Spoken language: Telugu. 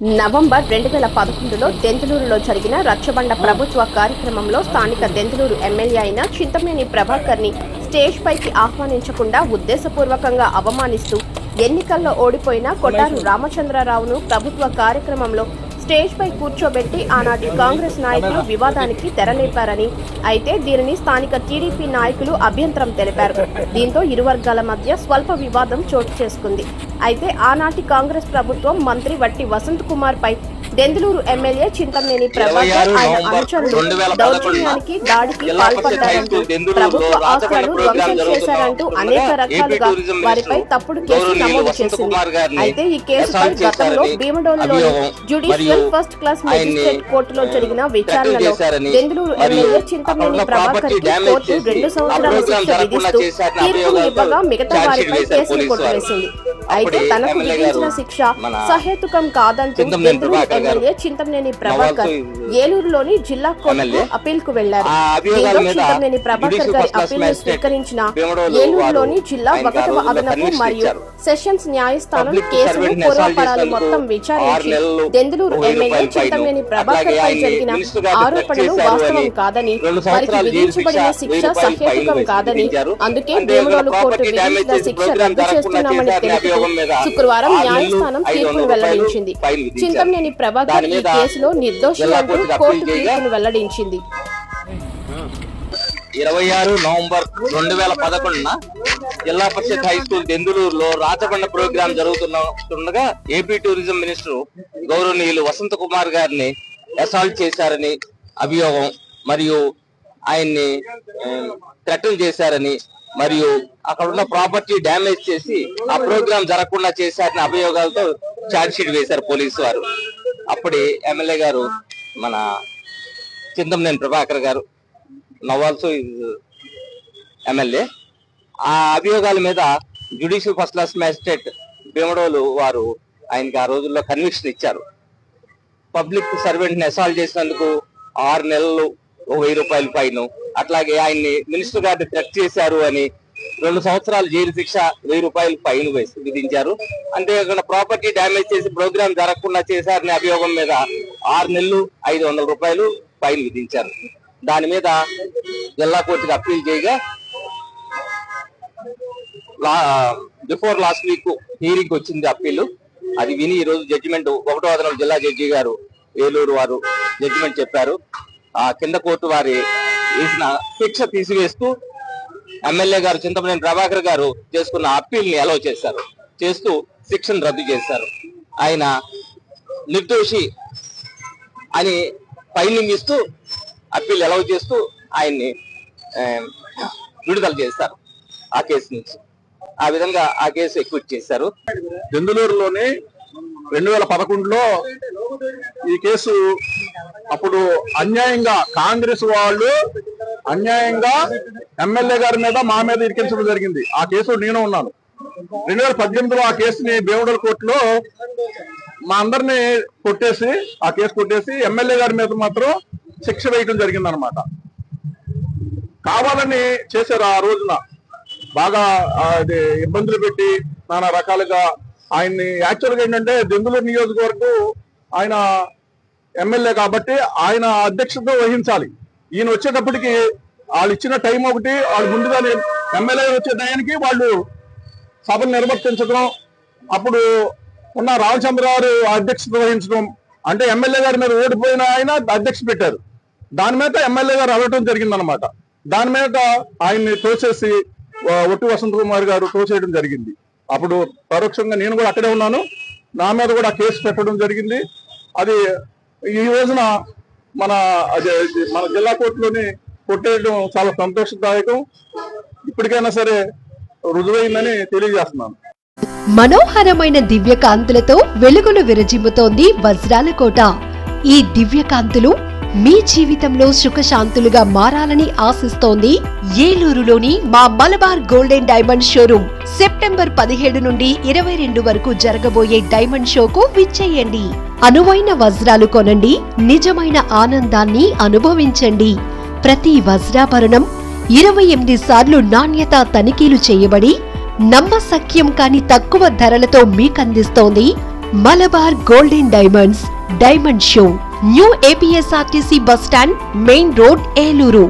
నవంబర్ రెండు వేల పదకొండులో దెంతులూరులో జరిగిన రచ్చబండ ప్రభుత్వ కార్యక్రమంలో స్థానిక దెంతులూరు ఎమ్మెల్యే అయిన చింతమేని ప్రభాకర్ని స్టేజ్ పైకి ఆహ్వానించకుండా ఉద్దేశపూర్వకంగా అవమానిస్తూ ఎన్నికల్లో ఓడిపోయిన కొట్టారు రామచంద్రరావును ప్రభుత్వ కార్యక్రమంలో స్టేజ్ పై కూర్చోబెట్టి ఆనాటి కాంగ్రెస్ నాయకులు వివాదానికి తెరలేపారని. అయితే దీనిని స్థానిక టీడీపీ నాయకులు అభ్యంతరం తెలిపారు. దీంతో ఇరు వర్గాల మధ్య స్వల్ప వివాదం చోటు చేసుకుంది. అయితే ఆనాటి కాంగ్రెస్ ప్రభుత్వం మంత్రి వట్టి వసంత్ కుమార్ పై దెందులూరు ఎమ్మెల్యే చింతమనేని ప్రభాకర్ ఆయన అనుచరులు దౌర్జన్యానికి దాడికి పాల్పడ్డారంటూ ప్రభుత్వ ఆస్తులను ధ్వంసం చేశారంటూ అనేక రకాలుగా వారిపై తప్పుడు కేసు నమోదు చేసింది. అయితే ఈ కేసుపై గతంలో భీమడోలులోని జ్యుడిషియల్ ఫస్ట్ క్లాస్ మెజిస్ట్రేట్ కోర్టులో జరిగిన విచారణలో దెందులూరు ఎమ్మెల్యే చింతమనేని ప్రభాకర్కి కోర్టు రెండు సంవత్సరాల శిక్ష విధిస్తూ తీర్పు ఇవ్వగా మిగతా వారిపై కేసులు కొట్టివేసింది. అయితే తనకు విధించిన శిక్ష సహేతుకం కాదంటూ దెందులూరు ఎమ్మెల్యే చింతమనేని ప్రభాకర్ ఏలూరులోని జిల్లా కోర్టుకు అప్పీల్కు వెళ్ళారు చింతమనేని ప్రభాకర్ గారి అప్పీల్ను స్వీకరించిన ఏలూరులోని జిల్లా ఒకటవ అదనపు మరియు. సెషన్స్ న్యాయస్థానం కేసును పూర్వపరాలు మొత్తం విచారించి దెందులూరు ఎమ్మెల్యే. చింతమనేని ప్రభాకర్ పై జరిగిన ఆరోపణలు వాస్తవం కాదని వారికి విధించబడిన శిక్ష, సహేతుకం కాదని. అందుకే భీమడోలు కోర్టు విధించిన శిక్ష రద్దు చేస్తున్నామని తెలుపుతూ శుక్రవారం న్యాయస్థానం తీర్పును వెల్లడించింది. చింతమనేని ప్రభాకర్ దాని ఈ కేసులో నిర్దోషి అంటూ కోర్టు తీర్పును వెల్లడించింది. ఇరవై ఆరు నవంబర్ రెండు వేల పదకొండున జిల్లా పరిషత్ హై స్కూల్ దెందులూరులో రాచబండ ప్రోగ్రాం జరుగుతుండగా ఏపీ టూరిజం మినిస్టర్ గౌరవనీయులు వసంత కుమార్ గారిని అసాల్ట్ చేశారని అభియోగం మరియు ఆయన్ని థ్రెటన్ చేశారని మరియు అక్కడ ఉన్న ప్రాపర్టీ డ్యామేజ్ చేసి ఆ ప్రోగ్రాం జరగకుండా చేశారని అభియోగాలతో ఛార్జ్ షీట్ వేశారు పోలీసు వారు. అప్పుడే ఎమ్మెల్యే గారు మన చింతమనేని ప్రభాకర్ గారు నవ్ ఆల్సో ఎమ్మెల్యే ఆ అభియోగాల మీద judicial first class magistrate Bhimadolu వారు ఆయనకి ఆ రోజుల్లో కన్విక్షన్ ఇచ్చారు. పబ్లిక్ సర్వెంట్ని అసాల్ట్ చేసినందుకు ఆరు నెలలు ఓ వెయ్యి రూపాయలు ఫైన్. అట్లాగే ఆయన్ని మినిస్టర్ గారిని థ్రెట్ చేశారు అని రెండు సంవత్సరాలు జైలు శిక్ష వెయ్యి రూపాయలు ఫైన్ విధించారు. అంతేకాకుండా ప్రాపర్టీ డ్యామేజ్ చేసి ప్రోగ్రామ్ జరగకుండా చేశారనే అభియోగం మీద ఆరు నెలలు ఐదు వందల రూపాయలు ఫైన్ విధించారు. దాని మీద జిల్లా కోర్టుకి అప్పీల్ చేయగా బిఫోర్ లాస్ట్ వీక్ హీరింగ్ వచ్చింది అప్పీల్. అది విని ఈ రోజు జడ్జిమెంట్ ఒకటో అదనపు జిల్లా జడ్జి గారు ఏలూరు వారు జడ్జిమెంట్ చెప్పారు. ఆ కింద కోర్టు వారి వేసిన శిక్ష తీసివేస్తూ ఎమ్మెల్యే గారు చింతమనేని ప్రభాకర్ గారు చేసుకున్న అప్పీల్ని అలౌ చేశారు. చేస్తూ శిక్షను రద్దు చేశారు. ఆయన నిర్దోషి అని ఫైలింగ్ ఇస్తూ అప్పీల్ అలౌ చేస్తూ ఆయన్ని విడుదల చేస్తారు ఆ కేసు నుంచి. ఆ విధంగా ఆ కేసు ఎక్విట్ చేశారు. దెందులూరులోని రెండు వేల పదకొండులో ఈ కేసు అప్పుడు అన్యాయంగా కాంగ్రెస్ వాళ్ళు అన్యాయంగా ఎమ్మెల్యే గారి మీద మా మీద ఇరికించడం జరిగింది. ఆ కేసు నేను ఉన్నాను. రెండు వేల పద్దెనిమిదిలో ఆ కేసుని బేవడల కోర్టులో మా అందరిని కొట్టేసి ఆ కేసు కొట్టేసి ఎమ్మెల్యే గారి మీద మాత్రం శిక్ష వేయడం జరిగింది అనమాట కావాలని చేశారు ఆ రోజున. బాగా ఇది ఇబ్బందులు పెట్టి నానా రకాలుగా ఆయన్ని యాక్చువల్గా ఏంటంటే దెందులూరు నియోజకవర్గం ఆయన ఎమ్మెల్యే కాబట్టి ఆయన అధ్యక్షత వహించాలి. ఈయన వచ్చేటప్పటికి వాళ్ళు ఇచ్చిన టైం ఒకటి వాళ్ళు ముందుగానే ఎమ్మెల్యే వచ్చే టయానికి వాళ్ళు సభను నిర్వర్తించడం అప్పుడు ఉన్న రామచంద్ర గారు అధ్యక్షత వహించడం అంటే ఎమ్మెల్యే గారి మీద ఓడిపోయిన ఆయన అధ్యక్ష పెట్టారు. దాని మీద ఎమ్మెల్యే గారు అడగటం జరిగిందనమాట దాని మీద ఆయన్ని తోసేసి ఒట్టి వసంత కుమార్ గారు తోసేయడం జరిగింది. అప్పుడు పరోక్షంగా నేను కూడా అక్కడే ఉన్నాను. నా మీద కూడా కేసు పెట్టడం జరిగింది. అది ఈ రోజున మన అదే మన జిల్లా కోర్టులోని కొట్టేయడం చాలా సంతోషదాయకం. ఇప్పటికైనా సరే రుజువైందని తెలియజేస్తున్నాను. మనోహరమైన దివ్య కాంతులతో వెలుగులు విరజిమ్ముతోంది వజ్రాల కోట. ఈ దివ్య కాంతులు మీ జీవితంలో సుఖశాంతులుగా మారాలని ఆశిస్తోంది ఏలూరులోని మా Malabar golden diamond showroom. September పదిహేడు నుండి ఇరవై రెండు వరకు జరగబోయే డైమండ్ షోకు విచ్చేయండి. అనువైన వజ్రాలు కొనండి నిజమైన ఆనందాన్ని అనుభవించండి. ప్రతి వజ్రాభరణం ఇరవై ఎనిమిది సార్లు నాణ్యత తనిఖీలు చేయబడి నమ్మసక్యం కాని తక్కువ ధరలతో మీకందిస్తోంది Malabar golden diamonds diamond show. New APSRTC bus stand main road Eluru.